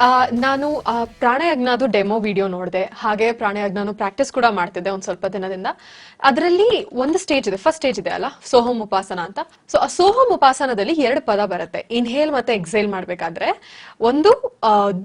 ಆ, ನಾನು ಆ, ಪ್ರಾಣಯಜ್ಞದು ಡೆಮೋ ವಿಡಿಯೋ ನೋಡಿದೆ. ಹಾಗೆ ಪ್ರಾಣಯಜ್ಞನು ಪ್ರಾಕ್ಟೀಸ್ ಕೂಡ ಮಾಡ್ತಿದ್ದೆ ಒಂದ್ ಸ್ವಲ್ಪ ದಿನದಿಂದ. ಅದರಲ್ಲಿ ಒಂದು ಸ್ಟೇಜ್ ಇದೆ ಫಸ್ಟ್ ಸ್ಟೇಜ್ ಇದೆ ಅಲ್ಲ ಸೋಹಂ ಉಪಾಸನ ಅಂತ. ಸೊ ಆ ಸೋಹಂ ಉಪಾಸನದಲ್ಲಿ ಎರಡು ಪದ ಬರುತ್ತೆ. ಇನ್ಹೇಲ್ ಮತ್ತೆ ಎಕ್ಸೇಲ್ ಮಾಡ್ಬೇಕಾದ್ರೆ. ಒಂದು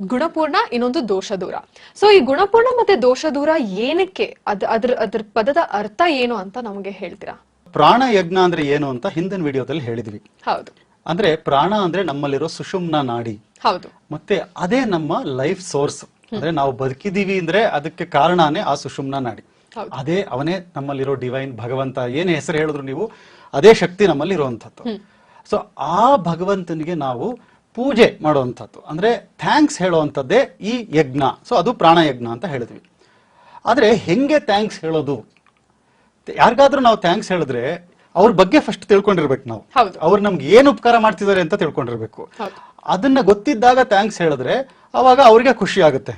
ಗುಣಪೂರ್ಣ ಇನ್ನೊಂದು ದೋಷ ದೂರ ಸೊ ಈ ಗುಣಪೂರ್ಣ ಮತ್ತೆ ದೋಷ ದೂರ ಏನಕ್ಕೆ ಅದ್ ಅದ್ರ ಅದ್ರ ಪದದ ಅರ್ಥ ಏನು ಅಂತ ನಮಗೆ ಹೇಳ್ತೀರಾ? ಪ್ರಾಣ ಯಜ್ಞ ಅಂದ್ರೆ ಏನು ಅಂತ ಹಿಂದಿನ ವಿಡಿಯೋದಲ್ಲಿ ಹೇಳಿದ್ವಿ. ಹೌದು. ಅಂದ್ರೆ ಪ್ರಾಣ ಅಂದ್ರೆ ನಮ್ಮಲ್ಲಿರೋ ಸುಷುಮ್ನ ನಾಡಿ. ಹೌದು. ಮತ್ತೆ ಅದೇ ನಮ್ಮ ಲೈಫ್ ಸೋರ್ಸ್ ಅಂದ್ರೆ ನಾವು ಬದುಕಿದೀವಿ ಅಂದ್ರೆ ಅದಕ್ಕೆ ಕಾರಣನೇ ಆ ಸುಷುಮ್ನ ನಾಡಿ. ಅದೇ ಅವನೇ ನಮ್ಮಲ್ಲಿರೋ ಡಿವೈನ್ ಭಗವಂತ. ಏನ್ ಹೆಸರು ಹೇಳಿದ್ರು ನೀವು? ಅದೇ ಶಕ್ತಿ ನಮ್ಮಲ್ಲಿ ಇರುವಂತದ್ದು ಸೊ ಆ ಭಗವಂತನಿಗೆ ನಾವು ಪೂಜೆ ಮಾಡುವಂಥದ್ದು. ಅಂದ್ರೆ ಥ್ಯಾಂಕ್ಸ್ ಹೇಳುವಂಥದ್ದೇ ಈ ಯಜ್ಞ. ಸೊ ಅದು ಪ್ರಾಣ ಯಜ್ಞ ಅಂತ ಹೇಳಿದ್ವಿ. ಆದ್ರೆ ಹೆಂಗೆ ಥ್ಯಾಂಕ್ಸ್ ಹೇಳೋದು? ಯಾರಿಗಾದ್ರೂ ನಾವು ಥ್ಯಾಂಕ್ಸ್ ಹೇಳಿದ್ರೆ ಅವ್ರ ಬಗ್ಗೆ ಫಸ್ಟ್ ತಿಳ್ಕೊಂಡಿರ್ಬೇಕು ನಾವು. ಅವ್ರು ನಮ್ಗೆ ಏನು ಉಪಕಾರ ಮಾಡ್ತಿದ್ದಾರೆ ಅಂತ ತಿಳ್ಕೊಂಡಿರ್ಬೇಕು. ಅದನ್ನ ಗೊತ್ತಿದ್ದಾಗ ಥ್ಯಾಂಕ್ಸ್ ಹೇಳಿದ್ರೆ ಅವಾಗ ಅವ್ರಿಗೆ ಖುಷಿ ಆಗುತ್ತೆ.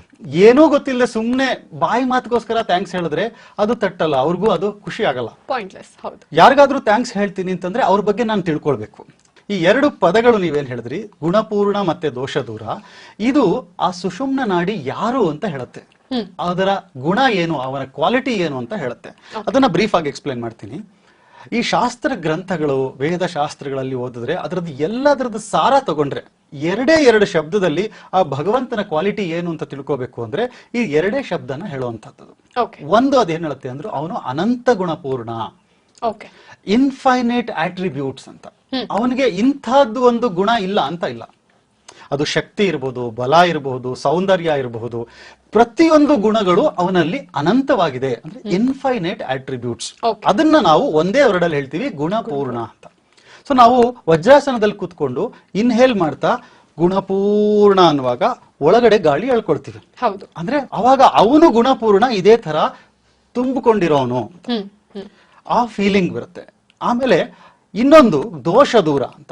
ಏನೂ ಗೊತ್ತಿಲ್ಲದೆ ಸುಮ್ಮನೆ ಬಾಯಿ ಮಾತುಗೋಸ್ಕರ ಥ್ಯಾಂಕ್ಸ್ ಹೇಳಿದ್ರೆ ಅದು ತಟ್ಟಲ್ಲ ಅವ್ರಿಗೂ ಅದು ಖುಷಿ ಆಗಲ್ಲ. ಪಾಯಿಂಟ್ಲೆಸ್ ಹೌದು. ಯಾರಿಗಾದ್ರೂ ಥ್ಯಾಂಕ್ಸ್ ಹೇಳ್ತೀನಿ ಅಂತಂದ್ರೆ ಅವ್ರ ಬಗ್ಗೆ ನಾನು ತಿಳ್ಕೊಳ್ಬೇಕು. ಈ ಎರಡು ಪದಗಳು ನೀವೇನ್ ಹೇಳಿದ್ರಿ? ಗುಣಪೂರ್ಣ ಮತ್ತೆ ದೋಷ ದೂರ ಇದು ಆ ಸುಷುಮ್ನ ನಾಡಿ ಯಾರು ಅಂತ ಹೇಳುತ್ತೆ. ಅದರ ಗುಣ ಏನು ಅವರ ಕ್ವಾಲಿಟಿ ಏನು ಅಂತ ಹೇಳುತ್ತೆ. ಅದನ್ನ ಬ್ರೀಫ್ ಆಗಿ ಎಕ್ಸ್ಪ್ಲೈನ್ ಮಾಡ್ತೀನಿ. ಈ ಶಾಸ್ತ್ರ ಗ್ರಂಥಗಳು ವೇದ ಶಾಸ್ತ್ರಗಳಲ್ಲಿ ಓದಿದ್ರೆ ಅದರದ್ದು ಎಲ್ಲದರದ್ದು ಸಾರ ತಗೊಂಡ್ರೆ ಎರಡೇ ಎರಡು ಶಬ್ದದಲ್ಲಿ ಆ ಭಗವಂತನ ಕ್ವಾಲಿಟಿ ಏನು ಅಂತ ತಿಳ್ಕೋಬೇಕು ಅಂದ್ರೆ ಈ ಎರಡೇ ಶಬ್ದನ ಹೇಳುವಂತದ್ದು ಒಂದು ಅದೇನ್ ಹೇಳುತ್ತೆ ಅಂದ್ರೆ ಅವನು ಅನಂತ ಗುಣಪೂರ್ಣ. ಇನ್ಫೈನೈಟ್ ಆಟ್ರಿಬ್ಯೂಟ್ಸ್ ಅಂತ. ಅವನಿಗೆ ಇಂಥದ್ದು ಒಂದು ಗುಣ ಇಲ್ಲ ಅಂತ ಇಲ್ಲ. ಅದು ಶಕ್ತಿ ಇರಬಹುದು ಬಲ ಇರಬಹುದು ಸೌಂದರ್ಯ ಇರಬಹುದು ಪ್ರತಿಯೊಂದು ಗುಣಗಳು ಅವನಲ್ಲಿ ಅನಂತವಾಗಿದೆ. ಅಂದ್ರೆ ಇನ್ಫೈನೈಟ್ ಆಟ್ರಿಬ್ಯೂಟ್ಸ್ ಅದನ್ನ ನಾವು ಒಂದೇ ವರ್ಡಲ್ಲಿ ಹೇಳ್ತೀವಿ ಗುಣಪೂರ್ಣ ಅಂತ. ಸೊ ನಾವು ವಜ್ರಾಸನದಲ್ಲಿ ಕೂತ್ಕೊಂಡು ಇನ್ಹೇಲ್ ಮಾಡ್ತಾ ಗುಣಪೂರ್ಣ ಅನ್ನುವಾಗ ಒಳಗಡೆ ಗಾಳಿ ಹೇಳ್ಕೊಡ್ತೀವಿ ಹೌದು. ಅಂದ್ರೆ ಅವಾಗ ಅವನು ಗುಣಪೂರ್ಣ ಇದೇ ತರ ತುಂಬಿಕೊಂಡಿರೋನು ಆ ಫೀಲಿಂಗ್ ಬರುತ್ತೆ. ಆಮೇಲೆ ಇನ್ನೊಂದು ದೋಷ ದೂರ ಅಂತ.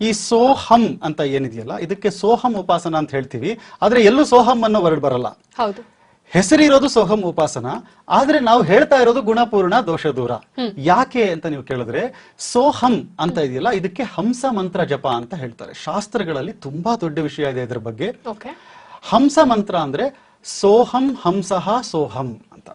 ಈ ಸೋಹಂ ಅಂತ ಏನಿದೆಯಲ್ಲ ಇದಕ್ಕೆ ಸೋಹಂ ಉಪಾಸನ ಅಂತ ಹೇಳ್ತೀವಿ. ಆದ್ರೆ ಎಲ್ಲೂ ಸೋಹಂ ಅನ್ನೋ ವರ್ಡ್ ಬರಲ್ಲ. ಹೌದು. ಹೆಸರಿರೋದು ಸೋಹಂ ಉಪಾಸನ ಆದ್ರೆ ನಾವು ಹೇಳ್ತಾ ಇರೋದು ಗುಣಪೂರ್ಣ ದೋಷ ದೂರ ಯಾಕೆ ಅಂತ ನೀವು ಕೇಳಿದ್ರೆ ಸೋಹಂ ಅಂತ ಇದೆಯಲ್ಲ ಇದಕ್ಕೆ ಹಂಸ ಮಂತ್ರ ಜಪ ಅಂತ ಹೇಳ್ತಾರೆ. ಶಾಸ್ತ್ರಗಳಲ್ಲಿ ತುಂಬಾ ದೊಡ್ಡ ವಿಷಯ ಇದೆ ಇದ್ರ ಬಗ್ಗೆ. ಹಂಸ ಮಂತ್ರ ಅಂದ್ರೆ ಸೋಹಂ ಹಂಸಃ ಸೋಹಂ ಅಂತ.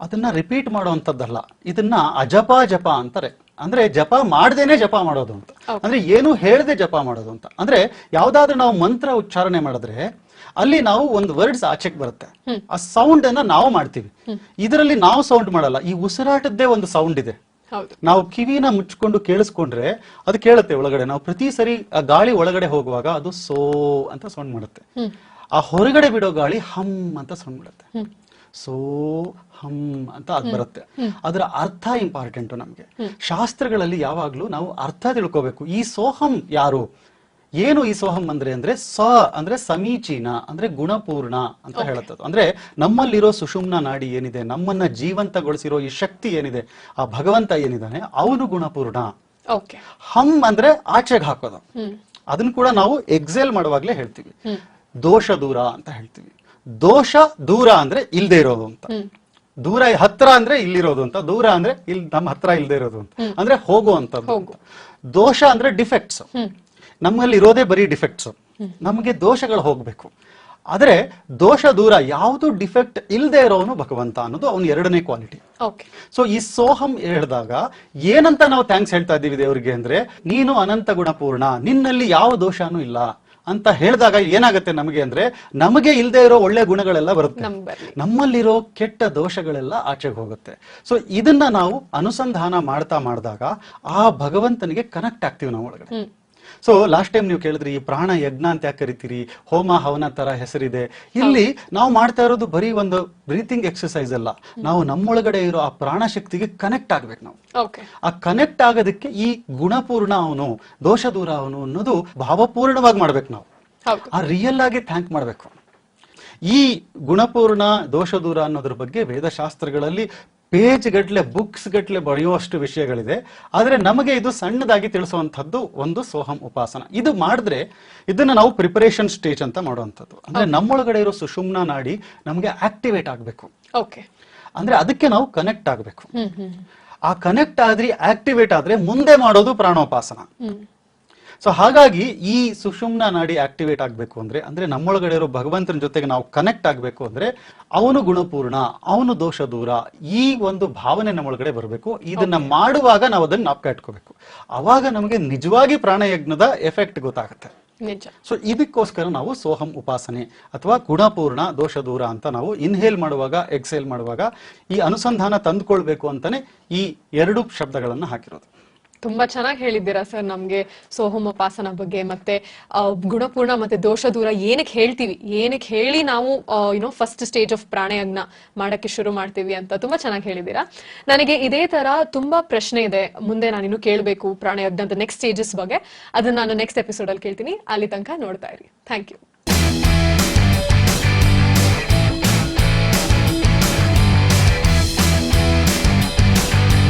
ಅದನ್ನ ರಿಪೀಟ್ ಮಾಡುವಂತದ್ದಲ್ಲ ಇದನ್ನ ಅಜಪ ಜಪ ಅಂತಾರೆ. ಅಂದ್ರೆ ಜಪ ಮಾಡ್ದೇನೆ ಜಪ ಮಾಡೋದು ಅಂತ. ಅಂದ್ರೆ ಏನು ಹೇಳದೆ ಜಪ ಮಾಡೋದು ಅಂತ. ಅಂದ್ರೆ ಯಾವ್ದಾದ್ರು ನಾವು ಮಂತ್ರ ಉಚ್ಚಾರಣೆ ಮಾಡಿದ್ರೆ ಅಲ್ಲಿ ನಾವು ಒಂದು ವರ್ಡ್ಸ್ ಆಚೆಕ್ ಬರುತ್ತೆ. ಆ ಸೌಂಡ್ ಅನ್ನ ನಾವು ಮಾಡ್ತೀವಿ. ಇದರಲ್ಲಿ ನಾವು ಸೌಂಡ್ ಮಾಡಲ್ಲ. ಈ ಉಸಿರಾಟದ್ದೇ ಒಂದು ಸೌಂಡ್ ಇದೆ. ನಾವು ಕಿವಿನ ಮುಚ್ಕೊಂಡು ಕೇಳಿಸ್ಕೊಂಡ್ರೆ ಅದು ಕೇಳುತ್ತೆ ಒಳಗಡೆ. ನಾವು ಪ್ರತಿ ಸರಿ ಆ ಗಾಳಿ ಒಳಗಡೆ ಹೋಗುವಾಗ ಅದು ಸೋ ಅಂತ ಸೌಂಡ್ ಮಾಡುತ್ತೆ. ಆ ಹೊರಗಡೆ ಬಿಡೋ ಗಾಳಿ ಹಮ್ ಅಂತ ಸೌಂಡ್ ಬಿಡುತ್ತೆ ಸೋ ಹಮ್ ಅಂತ ಅದು ಬರುತ್ತೆ. ಅದರ ಅರ್ಥ ಇಂಪಾರ್ಟೆಂಟ್ ನಮ್ಗೆ. ಶಾಸ್ತ್ರಗಳಲ್ಲಿ ಯಾವಾಗ್ಲೂ ನಾವು ಅರ್ಥ ತಿಳ್ಕೋಬೇಕು. ಈ ಸೋಹಂ ಯಾರು? ಏನು ಈ ಸೋಹಂ ಅಂದ್ರೆ? ಅಂದ್ರೆ ಸ ಅಂದ್ರೆ ಸಮೀಚೀನ ಅಂದ್ರೆ ಗುಣಪೂರ್ಣ ಅಂತ ಹೇಳುತ್ತದೆ ಅಂದ್ರೆ ನಮ್ಮಲ್ಲಿರೋ ಸುಷುಮ್ನ ನಾಡಿ ಏನಿದೆ? ನಮ್ಮನ್ನ ಜೀವಂತಗೊಳಿಸಿರೋ ಈ ಶಕ್ತಿ ಏನಿದೆ? ಆ ಭಗವಂತ ಏನಿದ್ದಾನೆ? ಅವನು ಗುಣಪೂರ್ಣ. ಓಕೆ ಹಮ್ ಅಂದ್ರೆ ಆಚೆಗೆ ಹಾಕೋದು. ಅದನ್ನ ಕೂಡ ನಾವು ಎಕ್ಸೆಲ್ ಮಾಡುವಾಗ್ಲೇ ಹೇಳ್ತೀವಿ. ದೋಷ ದೂರ ಅಂತ ಹೇಳ್ತೀವಿ. ದೋಷ ದೂರ ಅಂದ್ರೆ ಇಲ್ದೆ ಇರೋದು ಅಂತ. ದೂರ ಹತ್ರ ಅಂದ್ರೆ ಇಲ್ಲಿರೋದು ಅಂತ ದೂರ ಅಂದ್ರೆ ಇಲ್ಲಿ ನಮ್ಮ ಹತ್ರ ಇಲ್ದೆ ಇರೋದು ಅಂತ. ಅಂದ್ರೆ ಹೋಗುವಂತದ್ದು. ದೋಷ ಅಂದ್ರೆ ಡಿಫೆಕ್ಟ್ಸ್ ನಮ್ಮಲ್ಲಿ ಇರೋದೇ ಬರೀ ಡಿಫೆಕ್ಟ್ಸ್ ನಮಗೆ ದೋಷಗಳು ಹೋಗ್ಬೇಕು. ಆದ್ರೆ ದೋಷ ದೂರ ಯಾವುದು ಡಿಫೆಕ್ಟ್ ಇಲ್ದೇ ಇರೋನು ಭಗವಂತ ಅನ್ನೋದು ಅವನ ಎರಡನೇ ಕ್ವಾಲಿಟಿ ಸೊ ಈ ಸೋಹಂ ಹೇಳಿದಾಗ ಏನಂತ ನಾವು ಥ್ಯಾಂಕ್ಸ್ ಹೇಳ್ತಾ ಇದ್ದೀವಿ ದೇವರಿಗೆ ಅಂದ್ರೆ ನೀನು ಅನಂತ ಗುಣಪೂರ್ಣ ನಿನ್ನಲ್ಲಿ ಯಾವ ದೋಷನೂ ಇಲ್ಲ. ಅಂತ ಹೇಳಿದಾಗ ಏನಾಗುತ್ತೆ ನಮಗೆ ಅಂದ್ರೆ ನಮಗೆ ಇಲ್ಲದೆ ಇರೋ ಒಳ್ಳೆ ಗುಣಗಳೆಲ್ಲ ಬರುತ್ತೆ. ನಮ್ಮಲ್ಲಿರೋ ಕೆಟ್ಟ ದೋಷಗಳೆಲ್ಲ ಆಚೆಗೆ ಹೋಗುತ್ತೆ. ಸೊ ಇದನ್ನ ನಾವು ಅನುಸಂಧಾನ ಮಾಡ್ತಾ ಮಾಡಿದಾಗ ಆ ಭಗವಂತನಿಗೆ ಕನೆಕ್ಟ್ ಆಗ್ತೀವಿ ನಾವು ಒಳಗಡೆ. ಸೊ ಲಾಸ್ಟ್ ಟೈಮ್ ನೀವು ಕೇಳಿದ್ರಿ ಈ ಪ್ರಾಣ ಯಜ್ಞ ಅಂತ ಯಾಕೆ ಕರಿತೀರಿ? ಹೋಮ ಹವನ ತರ ಹೆಸರಿದೆ. ಇಲ್ಲಿ ನಾವು ಮಾಡ್ತಾ ಇರೋದು ಬರೀ ಒಂದು ಬ್ರೀತಿಂಗ್ ಎಕ್ಸರ್ಸೈಸ್ ಅಲ್ಲ. ನಾವು ನಮ್ಮೊಳಗಡೆ ಇರೋ ಆ ಪ್ರಾಣ ಶಕ್ತಿಗೆ ಕನೆಕ್ಟ್ ಆಗ್ಬೇಕು ನಾವು. ಆ ಕನೆಕ್ಟ್ ಆಗೋದಕ್ಕೆ ಈ ಗುಣಪೂರ್ಣ ಅವನು ದೋಷ ದೂರ ಅವನು ಅನ್ನೋದು ಭಾವಪೂರ್ಣವಾಗಿ ಮಾಡ್ಬೇಕು ನಾವು. ಆ ರಿಯಲ್ ಆಗಿ ಥ್ಯಾಂಕ್ ಮಾಡ್ಬೇಕು. ಈ ಗುಣಪೂರ್ಣ ದೋಷ ದೂರ ಅನ್ನೋದ್ರ ಬಗ್ಗೆ ವೇದಶಾಸ್ತ್ರಗಳಲ್ಲಿ ಪೇಜ್ ಗಟ್ಲೆ ಬುಕ್ಸ್ ಗಟ್ಲೆ ಬರೆಯುವಷ್ಟು ವಿಷಯಗಳಿದೆ. ಆದರೆ ನಮಗೆ ಇದು ಸಣ್ಣದಾಗಿ ತಿಳಿಸುವಂತದ್ದು ಒಂದು ಸೋಹಂ ಉಪಾಸನ. ಇದು ಮಾಡಿದ್ರೆ ಇದನ್ನ ನಾವು ಪ್ರಿಪರೇಷನ್ ಸ್ಟೇಜ್ ಅಂತ ಮಾಡುವಂಥದ್ದು. ಅಂದ್ರೆ ನಮ್ಮೊಳಗಡೆ ಇರೋ ಸುಷುಮ್ನ ನಾಡಿ ನಮಗೆ ಆಕ್ಟಿವೇಟ್ ಆಗಬೇಕು. ಓಕೆ. ಅಂದ್ರೆ ಅದಕ್ಕೆ ನಾವು ಕನೆಕ್ಟ್ ಆಗಬೇಕು. ಆ ಕನೆಕ್ಟ್ ಆದ್ರಿ ಆಕ್ಟಿವೇಟ್ ಆದ್ರೆ ಮುಂದೆ ಮಾಡೋದು ಪ್ರಾಣೋಪಾಸನ. ಸೊ ಹಾಗಾಗಿ ಈ ಸುಷುಮ್ನ ನಾಡಿ ಆಕ್ಟಿವೇಟ್ ಆಗಬೇಕು ಅಂದ್ರೆ ಅಂದ್ರೆ ನಮ್ಮೊಳಗಡೆ ಇರೋ ಭಗವಂತನ ಜೊತೆಗೆ ನಾವು ಕನೆಕ್ಟ್ ಆಗಬೇಕು ಅಂದ್ರೆ ಅವನು ಗುಣಪೂರ್ಣ ಅವನು ದೋಷ ದೂರ ಈ ಒಂದು ಭಾವನೆ ನಮ್ಮೊಳಗಡೆ ಬರಬೇಕು. ಇದನ್ನ ಮಾಡುವಾಗ ನಾವು ಅದನ್ನ ನಾಪ್ಕ ಇಟ್ಕೋಬೇಕು. ಅವಾಗ ನಮಗೆ ನಿಜವಾಗಿ ಪ್ರಾಣಯಜ್ಞದ ಎಫೆಕ್ಟ್ ಗೊತ್ತಾಗುತ್ತೆ. ಸೊ ಇದಕ್ಕೋಸ್ಕರ ನಾವು ಸೋಹಂ ಉಪಾಸನೆ ಅಥವಾ ಗುಣಪೂರ್ಣ ದೋಷ ದೂರ ಅಂತ ನಾವು ಇನ್ಹೇಲ್ ಮಾಡುವಾಗ ಎಕ್ಸೇಲ್ ಮಾಡುವಾಗ ಈ ಅನುಸಂಧಾನ ತಂದುಕೊಳ್ಬೇಕು ಅಂತಾನೆ ಈ ಎರಡು ಶಬ್ದಗಳನ್ನು ಹಾಕಿರೋದು. ತುಂಬಾ ಚೆನ್ನಾಗಿ ಹೇಳಿದ್ದೀರಾ ಸರ್ ನಮ್ಗೆ ಸೋಹೋಮೋಪಾಸನ ಬಗ್ಗೆ ಮತ್ತೆ ಗುಣಪೂರ್ಣ ಮತ್ತೆ ದೋಷ ದೂರ ಏನಕ್ಕೆ ಹೇಳ್ತೀವಿ? ಏನಕ್ಕೆ ಹೇಳಿ ನಾವು you know first stage of ಪ್ರಾಣಯಜ್ಞ ಮಾಡಕ್ಕೆ ಶುರು ಮಾಡ್ತೀವಿ ಅಂತ ತುಂಬಾ ಚೆನ್ನಾಗಿ ಹೇಳಿದ್ದೀರಾ. ನನಗೆ ಇದೇ ತರ ತುಂಬಾ ಪ್ರಶ್ನೆ ಇದೆ. ಮುಂದೆ ನಾನು ಇನ್ನು ಕೇಳಬೇಕು ಪ್ರಾಣಯಜ್ಞದ ನೆಕ್ಸ್ಟ್ ಸ್ಟೇಜಸ್ ಬಗ್ಗೆ. ಅದನ್ನ ನಾನು ನೆಕ್ಸ್ಟ್ ಎಪಿಸೋಡ್ ಅಲ್ಲಿ ಕೇಳ್ತೀನಿ. ಅಲ್ಲಿ ತನಕ ನೋಡ್ತಾ ಇರಿ. Thank you